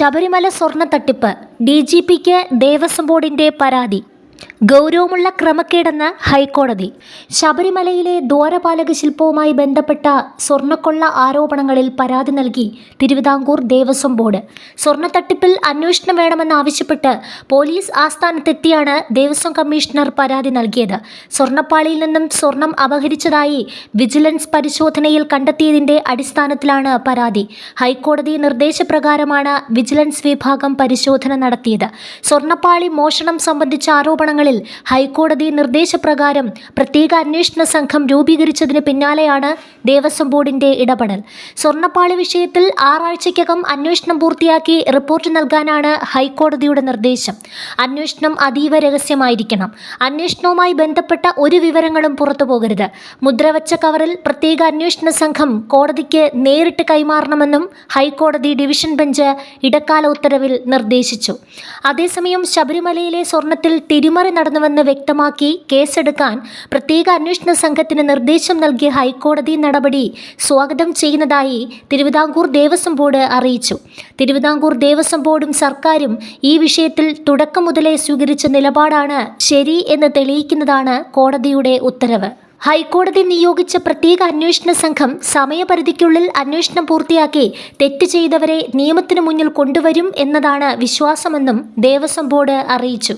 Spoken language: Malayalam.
ശബരിമല സ്വർണ തട്ടിപ്പ്. ഡി ജി പിക്ക് ദേവസ്വം ബോർഡിന്റെ പരാതി. ഗൗരവമുള്ള ക്രമക്കേടെന്ന് ഹൈക്കോടതി. ശബരിമലയിലെ ദ്വാരപാലക ശില്പവുമായി ബന്ധപ്പെട്ട സ്വർണക്കൊള്ള ആരോപണങ്ങളിൽ പരാതി നൽകി തിരുവിതാംകൂർ ദേവസ്വം ബോർഡ്. സ്വർണ തട്ടിപ്പിൽ അന്വേഷണം വേണമെന്നാവശ്യപ്പെട്ട് പോലീസ് ആസ്ഥാനത്തെത്തിയാണ് ദേവസ്വം കമ്മീഷണർ പരാതി നൽകിയത്. സ്വർണപ്പാളിയിൽ നിന്നും സ്വർണം അപഹരിച്ചതായി വിജിലൻസ് പരിശോധനയിൽ കണ്ടെത്തിയതിന്റെ അടിസ്ഥാനത്തിലാണ് പരാതി. ഹൈക്കോടതി നിർദ്ദേശപ്രകാരമാണ് വിജിലൻസ് വിഭാഗം പരിശോധന നടത്തിയത്. സ്വർണപ്പാളി മോഷണം സംബന്ധിച്ച ആരോപണങ്ങളിൽ ഹൈക്കോടതി നിർദ്ദേശപ്രകാരം പ്രത്യേക അന്വേഷണ സംഘം രൂപീകരിച്ചതിന് പിന്നാലെയാണ് ദേവസ്വം ബോർഡിന്റെ ഇടപെടൽ. സ്വർണപ്പാളി വിഷയത്തിൽ ആറാഴ്ചയ്ക്കകം അന്വേഷണം പൂർത്തിയാക്കി റിപ്പോർട്ട് നൽകാനാണ് ഹൈക്കോടതിയുടെ നിർദ്ദേശം. അന്വേഷണം അതീവ രഹസ്യമായിരിക്കണം. അന്വേഷണവുമായി ബന്ധപ്പെട്ട ഒരു വിവരങ്ങളും പുറത്തു പോകരുത്. മുദ്രവച്ച കവറിൽ പ്രത്യേക അന്വേഷണ സംഘം കോടതിക്ക് നേരിട്ട് കൈമാറണമെന്നും ഹൈക്കോടതി ഡിവിഷൻ ബെഞ്ച് ഇടക്കാല ഉത്തരവിൽ നിർദ്ദേശിച്ചു. അതേസമയം ശബരിമലയിലെ സ്വർണത്തിൽ തിരിമറി നടന്നുവെന്ന് വ്യക്തമാക്കി കേസെടുക്കാൻ പ്രത്യേക അന്വേഷണ സംഘത്തിന് നിർദ്ദേശം നൽകിയ ഹൈക്കോടതി നടപടി സ്വാഗതം ചെയ്യുന്നതായി തിരുവിതാംകൂർ ദേവസ്വം ബോർഡ് അറിയിച്ചു. തിരുവിതാംകൂർ ദേവസ്വം ബോർഡും സർക്കാരും ഈ വിഷയത്തിൽ തുടക്കം മുതലേ സ്വീകരിച്ച നിലപാടാണ് ശരി എന്ന് തെളിയിക്കുന്നതാണ് കോടതിയുടെ ഉത്തരവ്. ഹൈക്കോടതി നിയോഗിച്ച പ്രത്യേക അന്വേഷണ സംഘം സമയപരിധിക്കുള്ളിൽ അന്വേഷണം പൂർത്തിയാക്കി തെറ്റ് ചെയ്തവരെ നിയമത്തിനു മുന്നിൽ കൊണ്ടുവരും എന്നതാണ് വിശ്വാസമെന്നും ദേവസ്വം ബോർഡ് അറിയിച്ചു.